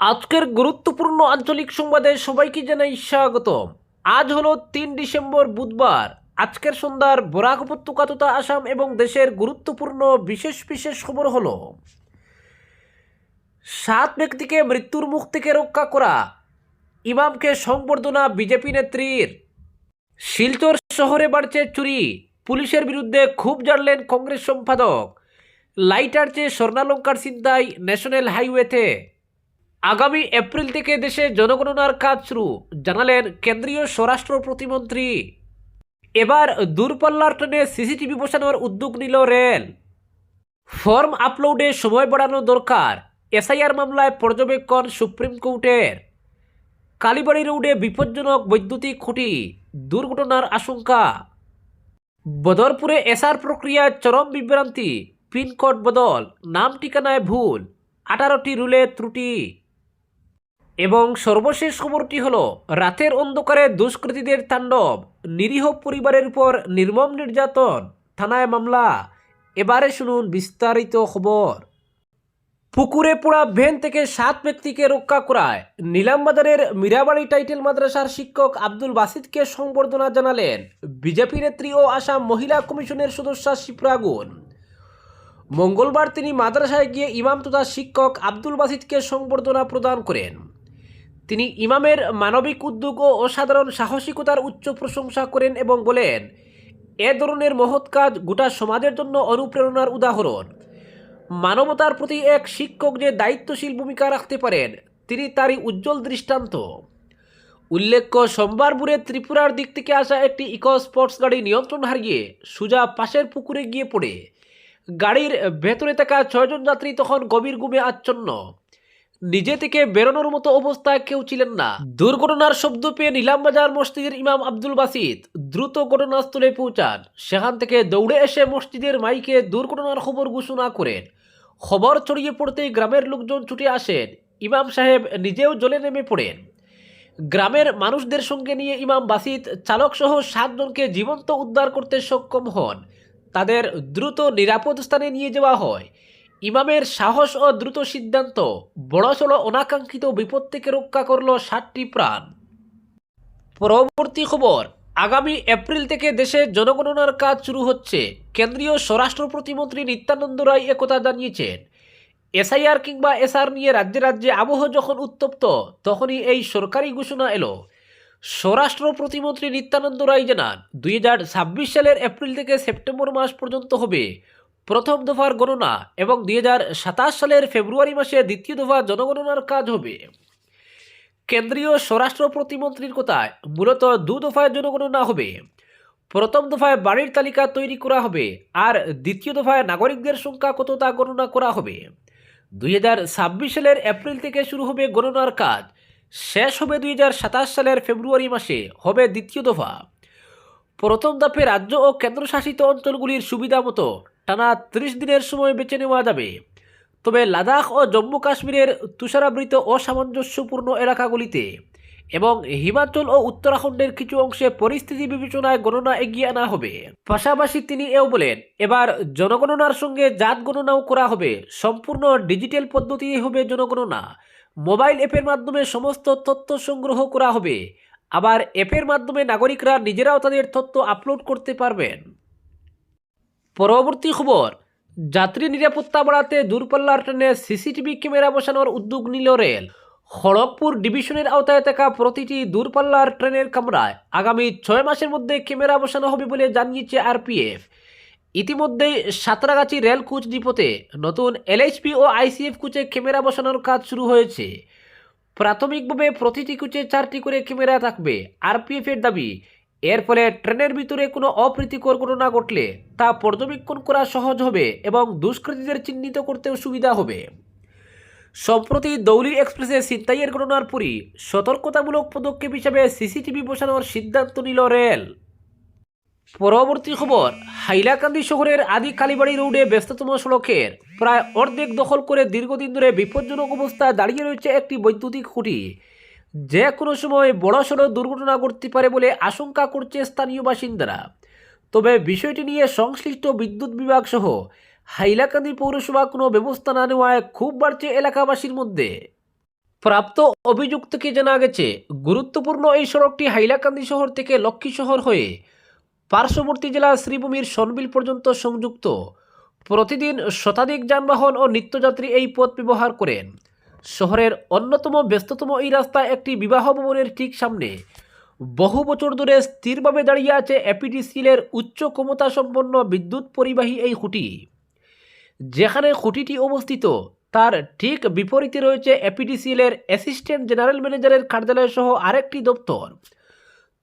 আজকের গুরুত্বপূর্ণ আঞ্চলিক সংবাদে সবাইকে জানাই স্বাগতম। আজ হলো তিন ডিসেম্বর বুধবার। আজকের সন্ধ্যার বরাক উপত্যকা তথা আসাম এবং দেশের গুরুত্বপূর্ণ বিশেষ বিশেষ খবর হলো, সাত ব্যক্তিকে মৃত্যুর মুখ থেকে রক্ষা করা, ইমামকে সংবর্ধনা বিজেপি নেত্রীর, শিলচর শহরে বাড়ছে চুরি, পুলিশের বিরুদ্ধে খুব জানলেন কংগ্রেস সম্পাদক, লাইটার চেয়ে স্বর্ণালঙ্কার চিন্তায় ন্যাশনাল হাইওয়েতে। আগামী এপ্রিল থেকে দেশে জনগণনার কাজ শুরু, জানালেন কেন্দ্রীয় স্বরাষ্ট্র প্রতিমন্ত্রী। এবার দূরপাল্লার ট্রেনে সিসিটিভি বসানোর উদ্যোগ নিল রেল। ফর্ম আপলোডে সময় বাড়ানো দরকার, এসআইআর মামলায় পর্যবেক্ষণ সুপ্রিম কোর্টের। কালীবাড়ি রোডে বিপজ্জনক বৈদ্যুতিক খুঁটি, দুর্ঘটনার আশঙ্কা। বদরপুরে এসআর প্রক্রিয়ায় চরম বিভ্রান্তি, পিনকোড বদল, নাম ঠিকানায় ভুল, আঠারোটি রুলে ত্রুটি। এবং সর্বশেষ খবরটি হল, রাতের অন্ধকারে দুষ্কৃতীদের তাণ্ডব, নিরীহ পরিবারের উপর নির্মম নির্যাতন, থানায় মামলা। এবারে শুনুন বিস্তারিত খবর। পুকুরে পোড়া ভ্যান থেকে সাত ব্যক্তিকে রক্ষা করায় নিলামবাজারের মীরাবাড়ি টাইটেল মাদ্রাসার শিক্ষক আব্দুল বাসিদকে সংবর্ধনা জানালেন বিজেপি নেত্রী ও আসাম মহিলা কমিশনের সদস্যা শিপ্রাগুন মঙ্গলবার তিনি মাদ্রাসায় গিয়ে ইমাম তথা শিক্ষক আব্দুল বাসিদকে সংবর্ধনা প্রদান করেন। তিনি ইমামের মানবিক উদ্যোগ ও অসাধারণ সাহসিকতার উচ্চ প্রশংসা করেন এবং বলেন, এ ধরনের মহৎ কাজ গোটা সমাজের জন্য অনুপ্রেরণার উদাহরণ। মানবতার প্রতি এক শিক্ষক যে দায়িত্বশীল ভূমিকা রাখতে পারেন, তিনি তারই উজ্জ্বল দৃষ্টান্ত। উল্লেখ্য, সোমবার ভোরে ত্রিপুরার দিক থেকে আসা একটি ইকো স্পোর্টস গাড়ি নিয়ন্ত্রণ হারিয়ে সুজা পাশের পুকুরে গিয়ে পড়ে। গাড়ির ভেতরে থাকা ছয়জন যাত্রী তখন গভীর ঘুমে আচ্ছন্ন। নিজে থেকে বেরোনোর মতো অবস্থায় কেউ ছিলেন না। দুর্ঘটনার শব্দ পেয়ে নিলামবাজার মসজিদের ইমাম আব্দুল বাসিদ দ্রুত ঘটনাস্থলে পৌঁছান। সেখান থেকে দৌড়ে এসে মসজিদের মাইকে দুর্ঘটনার খবর ঘোষণা করেন। খবর ছড়িয়ে পড়তেই গ্রামের লোকজন ছুটে আসেন। ইমাম সাহেব নিজেও জলে নেমে পড়েন। গ্রামের মানুষদের সঙ্গে নিয়ে ইমাম বাসিদ চালকসহ সাতজনকে জীবন্ত উদ্ধার করতে সক্ষম হন। তাদের দ্রুত নিরাপদ স্থানে নিয়ে যাওয়া হয়। ইমামের সাহস ও দ্রুত সিদ্ধান্ত, বড়সড় অনাকাঙ্ক্ষিত বিপদ থেকে রক্ষা করল সাতটি প্রাণ। পরবর্তী খবর, আগামী এপ্রিল থেকে দেশে জনগণনার কাজ শুরু হচ্ছে। কেন্দ্রীয় স্বরাষ্ট্র প্রতিমন্ত্রী নিত্যানন্দ রায় একথা জানিয়েছেন, এসআইআর কিংবা এসআর নিয়ে রাজ্যে রাজ্যে আবহ যখন উত্তপ্ত, তখনই এই সরকারি ঘোষণা এলো। স্বরাষ্ট্র প্রতিমন্ত্রী নিত্যানন্দ রায় জানান, দুই হাজার ছাব্বিশ সালের এপ্রিল থেকে সেপ্টেম্বর মাস পর্যন্ত হবে। প্রথম দফার গণনা এবং দুই হাজার সাতাশ সালের ফেব্রুয়ারি মাসে দ্বিতীয় দফা জনগণনার কাজ হবে। কেন্দ্রীয় স্বরাষ্ট্র প্রতিমন্ত্রীর কথায় মূলত দু দফায় জনগণনা হবে। প্রথম দফায় বাড়ির তালিকা তৈরি করা হবে আর দ্বিতীয় দফায় নাগরিকদের সংখ্যা কত তা গণনা করা হবে। দুই হাজার ছাব্বিশ সালের এপ্রিল থেকে শুরু হবে গণনার কাজ। শেষ হবে দুই হাজার সাতাশ সালের ফেব্রুয়ারি মাসে, হবে দ্বিতীয় দফা। প্রথম দফে রাজ্য ও কেন্দ্রশাসিত অঞ্চলগুলির সুবিধা মতো টানা ত্রিশ দিনের সময় বেছে নেওয়া যাবে। তবে লাদাখ ও জম্মু কাশ্মীরের তুষারাবৃত অসামঞ্জস্যপূর্ণ এলাকাগুলিতে এবং হিমাচল ও উত্তরাখণ্ডের কিছু অংশে পরিস্থিতি বিবেচনায় গণনা এগিয়ে আনা হবে। পাশাপাশি তিনি এও বলেন, এবার জনগণনার সঙ্গে জাত গণনাও করা হবে। সম্পূর্ণ ডিজিটাল পদ্ধতি হবে জনগণনা। মোবাইল অ্যাপের মাধ্যমে সমস্ত তথ্য সংগ্রহ করা হবে। আবার অ্যাপের মাধ্যমে নাগরিকরা নিজেরাও তাদের তথ্য আপলোড করতে পারবেন। পরবর্তী খবর, যাত্রী নিরাপত্তা বাড়াতে দূরপাল্লার ট্রেনে সিসিটিভি ক্যামেরা বসানোর উদ্যোগ নিল রেল। খড়গপুর ডিভিশনের আওতায় থাকা প্রতিটি দূরপাল্লার ট্রেনের কামরায় আগামী ছয় মাসের মধ্যে ক্যামেরা বসানো হবে বলে জানিয়েছে আরপিএফ। ইতিমধ্যেই সাঁতরাগাছি রেল কোচ ডিপোতে নতুন এলএইচপি ও আইসিএফ কোচে ক্যামেরা বসানোর কাজ শুরু হয়েছে। প্রাথমিকভাবে প্রতিটি কোচে চারটি করে ক্যামেরা থাকবে, আরপিএফের দাবি এর ফলে ট্রেনের ভিতরে কোনো অপ্রীতিকর ঘটনা ঘটলে তা পর্যবেক্ষণ করা সহজ হবে এবং দুষ্কৃতীদের চিহ্নিত করতেও সুবিধা হবে। সম্প্রতি দৌলি এক্সপ্রেসে ছিনতাইয়ের ঘটনার পরই সতর্কতামূলক পদক্ষেপ হিসাবে সিসিটিভি বসানোর সিদ্ধান্ত নিল রেল। পরবর্তী খবর, হাইলাকান্দি শহরের আদি কালীবাড়ি রোডে ব্যস্ততম সড়কের প্রায় অর্ধেক দখল করে দীর্ঘদিন ধরে বিপজ্জনক অবস্থায় দাঁড়িয়ে রয়েছে একটি বৈদ্যুতিক খুঁটি। যে কোনো সময় বড়সড় দুর্ঘটনা ঘটতে পারে বলে আশঙ্কা করছে স্থানীয় বাসিন্দারা। তবে বিষয়টি নিয়ে সংশ্লিষ্ট বিদ্যুৎ বিভাগ সহ হাইলাকান্দি পৌরসভা কোনো ব্যবস্থা না নেওয়ায় খুব বাড়ছে এলাকাবাসীর মধ্যে। প্রাপ্ত অভিযোগ থেকে জানা গেছে, গুরুত্বপূর্ণ এই সড়কটি হাইলাকান্দি শহর থেকে লক্ষ্মী শহর হয়ে পার্শ্ববর্তী জেলা শ্রীভূমির সনবিল পর্যন্ত সংযুক্ত। প্রতিদিন শতাধিক যানবাহন ও নিত্যযাত্রী এই পথ ব্যবহার করেন। শহরের অন্যতম ব্যস্ততম এই রাস্তা একটি বিবাহ ভবনের ঠিক সামনে। বহু বছর ধরে স্থিরভাবে দাঁড়িয়ে আছে এপিডিসিএলের উচ্চ ক্ষমতা সম্পন্ন বিদ্যুৎ পরিবাহী এই খুঁটি। যেখানে খুঁটিটি অবস্থিত, তার ঠিক বিপরীতে রয়েছে এপিডিসিএলের অ্যাসিস্ট্যান্ট জেনারেল ম্যানেজারের কার্যালয় সহ আরেকটি দপ্তর।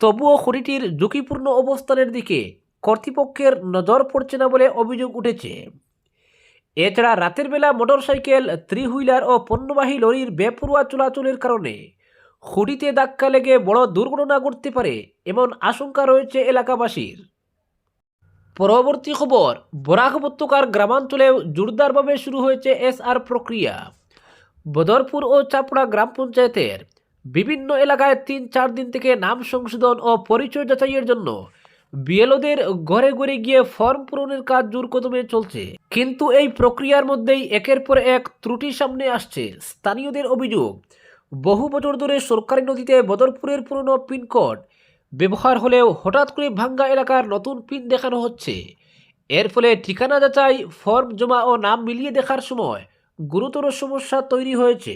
তবুও খুঁটিটির ঝুঁকিপূর্ণ অবস্থানের দিকে কর্তৃপক্ষের নজর পড়ছে না বলে অভিযোগ উঠেছে। এছাড়া রাতের বেলা মোটরসাইকেল থ্রি হুইলার ও পণ্যবাহী লরির বেপরোয়া চলাচলের কারণে খুঁটিতে ধাক্কা লেগে বড় দুর্ঘটনা ঘটতে পারে এমন আশঙ্কা রয়েছে এলাকাবাসীর। পরবর্তী খবর, বরাক উপত্যকার গ্রামাঞ্চলেও জোরদারভাবে শুরু হয়েছে এসআর প্রক্রিয়া। বদরপুর ও চাপড়া গ্রাম পঞ্চায়েতের বিভিন্ন এলাকায় তিন চার দিন থেকে নাম সংশোধন ও পরিচয় যাচাইয়ের জন্য বিএলওদের ঘরে ঘরে গিয়ে ফর্ম পূরণের কাজ জোর কদমে চলছে। কিন্তু এই প্রক্রিয়ার মধ্যেই একের পর এক ত্রুটি সামনে আসছে স্থানীয়দের অভিযোগ। বহু বছর ধরে সরকারি নদীতে বদরপুরের পুরনো পিনকোড ব্যবহার হলেও হঠাৎ করে ভাঙ্গা এলাকার নতুন পিন দেখানো হচ্ছে। এর ফলে ঠিকানা যাচাই, ফর্ম জমা ও নাম মিলিয়ে দেখার সময় গুরুতর সমস্যা তৈরি হয়েছে।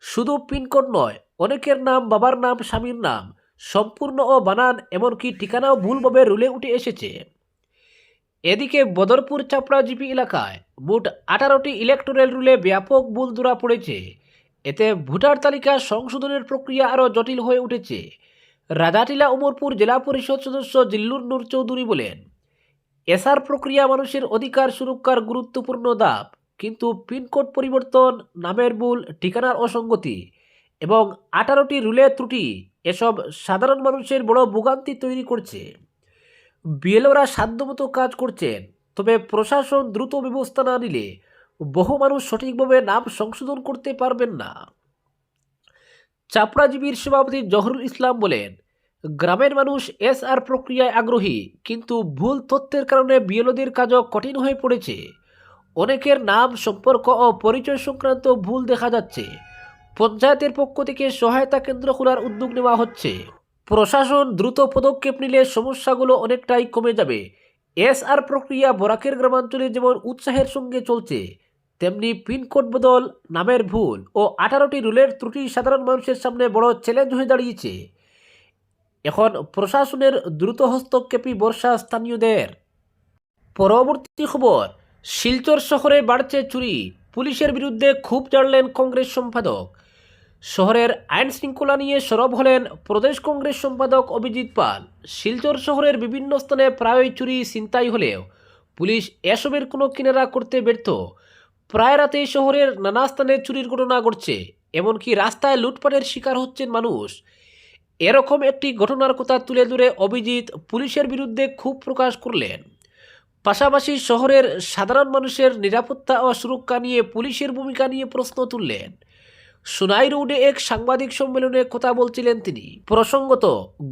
শুধু পিনকোড নয়, অনেকের নাম, বাবার নাম, স্বামীর নাম সম্পূর্ণ ও বানান, এমনকি ঠিকানাও ভুলভাবে রুলে উঠে এসেছে। এদিকে বদরপুর চাপড়া জিপি এলাকায় মোট আঠারোটি ইলেকটোরাল রুলে ব্যাপক ভুল ধরা পড়েছে। এতে ভোটার তালিকা সংশোধনের প্রক্রিয়া আরও জটিল হয়ে উঠেছে। রাজাটিলা উমরপুর জেলা পরিষদ সদস্য জিল্লুর নূর চৌধুরী বলেন, এসআর প্রক্রিয়া মানুষের অধিকার সুরক্ষার গুরুত্বপূর্ণ ধাপ কিন্তু পিনকোড পরিবর্তন, নামের ভুল, ঠিকানার অসঙ্গতি এবং আঠারোটি রুলের ত্রুটি এসব সাধারণ মানুষের বড় ভোগান্তি তৈরি করছে। বিএলওরা সাধ্যমতো কাজ করছেন তবে প্রশাসন দ্রুত ব্যবস্থা না নিলে বহু মানুষ সঠিকভাবে নাম সংশোধন করতে পারবেন না। চাপড়াজীবীর সভাপতি জহরুল ইসলাম বলেন, গ্রামের মানুষ এস আর প্রক্রিয়ায় আগ্রহী, কিন্তু ভুল তথ্যের কারণে বিএলওদের কাজও কঠিন হয়ে পড়েছে। অনেকের নাম, সম্পর্ক ও পরিচয় সংক্রান্ত ভুল দেখা যাচ্ছে। পঞ্চায়েতের পক্ষ থেকে সহায়তা কেন্দ্র খোলার উদ্যোগ নেওয়া হচ্ছে। প্রশাসন দ্রুত পদক্ষেপ নিলে সমস্যাগুলো অনেকটাই কমে যাবে। এস আর প্রক্রিয়া বরাকের গ্রামাঞ্চলে যেমন উৎসাহের সঙ্গে চলছে, তেমনি পিনকোড বদল, নামের ভুল ও আঠারোটি রুলের ত্রুটি সাধারণ মানুষের সামনে বড় চ্যালেঞ্জ হয়ে দাঁড়িয়েছে। এখন প্রশাসনের দ্রুত হস্তক্ষেপই বর্ষা স্থানীয়দের। পরবর্তী খবর, শিলচর শহরে বাড়ছে চুরি। পুলিশের বিরুদ্ধে খুব জানলেন কংগ্রেস সম্পাদক। শহরের আইন শৃঙ্খলা নিয়ে সরব হলেন প্রদেশ কংগ্রেস সম্পাদক অভিজিৎ পাল। শিলচর শহরের বিভিন্ন স্থানে প্রায়ই চুরি, ছিনতাই হলেও পুলিশ এসবের কোনো কিনারা করতে ব্যর্থ। প্রায় রাতে শহরের নানা স্থানে চুরির ঘটনা ঘটছে, এমনকি রাস্তায় লুটপাটের শিকার হচ্ছেন মানুষ। এরকম একটি ঘটনার কথা তুলে ধরে অভিজিৎ পুলিশের বিরুদ্ধে ক্ষোভ প্রকাশ করলেন। পাশাপাশি শহরের সাধারণ মানুষের নিরাপত্তা ও সুরক্ষা নিয়ে পুলিশের ভূমিকা নিয়ে প্রশ্ন তুললেন। সোনাই রোডে এক সাংবাদিক সম্মেলনে কথা বলছিলেন তিনি। প্রসঙ্গত,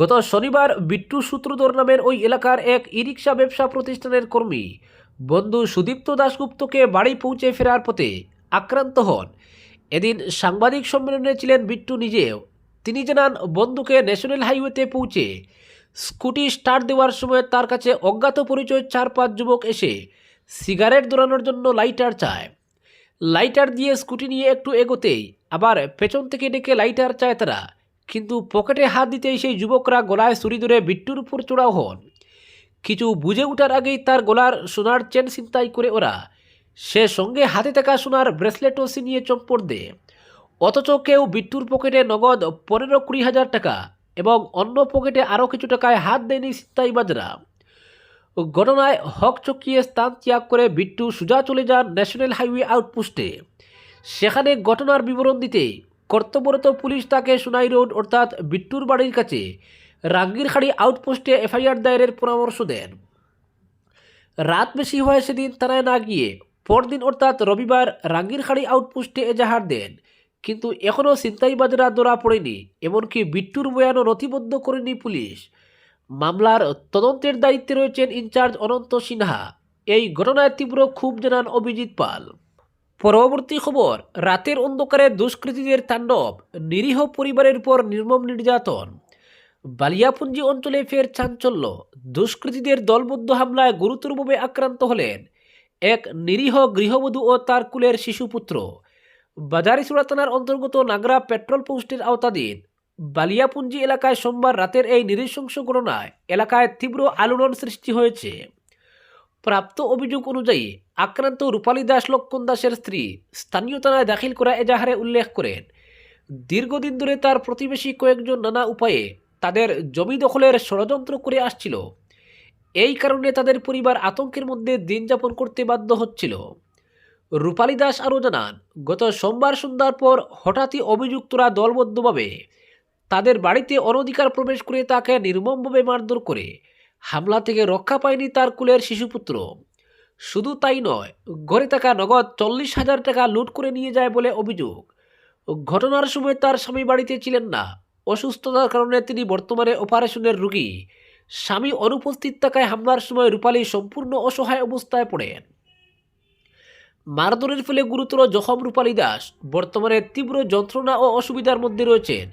গত শনিবার বিট্টু সূত্রধর নামের ওই এলাকার এক ই রিক্সা ব্যবসা প্রতিষ্ঠানের কর্মী বন্ধু সুদীপ্ত দাশগুপ্তকে বাড়ি পৌঁছে ফেরার পথে আক্রান্ত হন। এদিন সাংবাদিক সম্মেলনে ছিলেন বিট্টু নিজেও। তিনি জানান, বন্ধুকে ন্যাশনাল হাইওয়েতে পৌঁছে স্কুটি স্টার্ট দেওয়ার সময় তার কাছে অজ্ঞাত পরিচয় চার পাঁচ যুবক এসে সিগারেট দোলানোর জন্য লাইটার চায়। লাইটার দিয়ে স্কুটি নিয়ে একটু এগোতেই আবার পেছন থেকে ডেকে লাইটার চায় তারা। কিন্তু পকেটে হাত দিতেই সেই যুবকরা গলায় ছুরি ধরে বিট্টুর উপর চড়াও হন। কিছু বুঝে ওঠার আগেই তার গলার সোনার চেন ছিনতাই করে ওরা। সে সঙ্গে হাতে থাকা সোনার ব্রেসলেটও ছিনিয়ে চম্পট দেয়। অথচ কেউ বিট্টুর পকেটে নগদ পনেরো কুড়ি হাজার টাকা এবং অন্য পকেটে আরও কিছু টাকায় হাত দেয়নি ছিনতাইবাজরা। ঘটনায় হক চকিয়ে স্থান ত্যাগ করে বিট্টু সোজা চলে যান ন্যাশনাল হাইওয়ে আউটপোস্টে। সেখানে ঘটনার বিবরণ দিতে কর্তব্যরত পুলিশ তাকে সোনাই রোড অর্থাৎ বিট্টুর বাড়ির কাছে রাঙ্গিরখাড়ি আউটপোস্টে এফআইআর দায়েরের পরামর্শ দেন। রাত বেশি হয় সেদিন থানায় না গিয়ে পরদিন অর্থাৎ রবিবার রাঙ্গিরখাড়ি আউটপোস্টে এজাহার দেন, কিন্তু এখনও ছিনতাইবাজরা ধরা পড়েনি, এমনকি বিট্টুর বয়ানও নথিবদ্ধ করেনি পুলিশ। মামলার তদন্তের দায়িত্বে রয়েছেন ইনচার্জ অনন্ত সিনহা। এই ঘটনায় তীব্র ক্ষোভ জানান অভিজিৎ পাল। পরবর্তী খবর, রাতের অন্ধকারে দুষ্কৃতীদের তাণ্ডব, নিরীহ পরিবারের উপর নির্মম নির্যাতন। বালিয়াপুঞ্জি অঞ্চলে ফের চাঞ্চল্য, দুষ্কৃতীদের দলবদ্ধ হামলায় গুরুতরভাবে আক্রান্ত হলেন এক নিরীহ গৃহবধূ ও তার কুলের শিশুপুত্র। বাজারিসুরা থানার অন্তর্গত নাগরা পেট্রোল পোস্টের আওতাধীন। বালিয়াপুঞ্জি এলাকায় সোমবার রাতের এই নৃশংস ঘটনায় এলাকায় তীব্র আলোড়ন সৃষ্টি হয়েছে। প্রাপ্ত অভিযোগ অনুযায়ী আক্রান্ত রূপালী দাস লক্ষণ দাসের স্ত্রী স্থানীয় থানায় দাখিল করা এজাহারে উল্লেখ করেন, দীর্ঘদিন ধরে তার প্রতিবেশী কয়েকজন নানা উপায়ে তাদের জমি দখলের ষড়যন্ত্র করে আসছিল। এই কারণে তাদের পরিবার আতঙ্কের মধ্যে দিন যাপন করতে বাধ্য হচ্ছিল। রূপালী দাস আরও জানান, গত সোমবার সন্ধ্যার পর হঠাৎই অভিযুক্তরা দলবদ্ধভাবে তাদের বাড়িতে অনধিকার প্রবেশ করে তাকে নির্মমভাবে মারধর করে হামলা থেকে রক্ষা পায়নি তার কুলের শিশুপুত্র। শুধু তাই নয়, ঘরে থাকা নগদ চল্লিশ হাজার টাকা লুট করে নিয়ে যায় বলে অভিযোগ। ঘটনার সময় তার স্বামী বাড়িতে ছিলেন না। অসুস্থতার কারণে তিনি বর্তমানে অপারেশনের রোগী। স্বামী অনুপস্থিত থাকায় হামলার সময় রূপালী সম্পূর্ণ অসহায় অবস্থায় পড়েন। মারধরের ফলে গুরুতর জখম রূপালী দাস। বর্তমানে তীব্র যন্ত্রণা ও অসুবিধার মধ্যে রয়েছেন।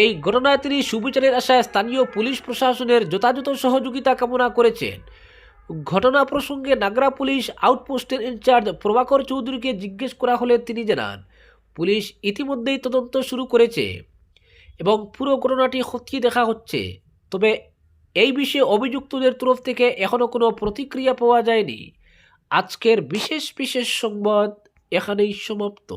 এই ঘটনায় তিনি সুবিচারের আশায় স্থানীয় পুলিশ প্রশাসনের যথাযথ সহযোগিতা কামনা করেছেন। ঘটনা প্রসঙ্গে নাগরা পুলিশ আউটপোস্টের ইনচার্জ প্রভাকর চৌধুরীকে জিজ্ঞেস করা হলে তিনি জানান, পুলিশ ইতিমধ্যেই তদন্ত শুরু করেছে এবং পুরো ঘটনাটি খতিয়ে দেখা হচ্ছে। তবে এই বিষয়ে অভিযুক্তদের তরফ থেকে এখনও কোনো প্রতিক্রিয়া পাওয়া যায়নি। আজকের বিশেষ বিশেষ সংবাদ এখানেই সমাপ্ত।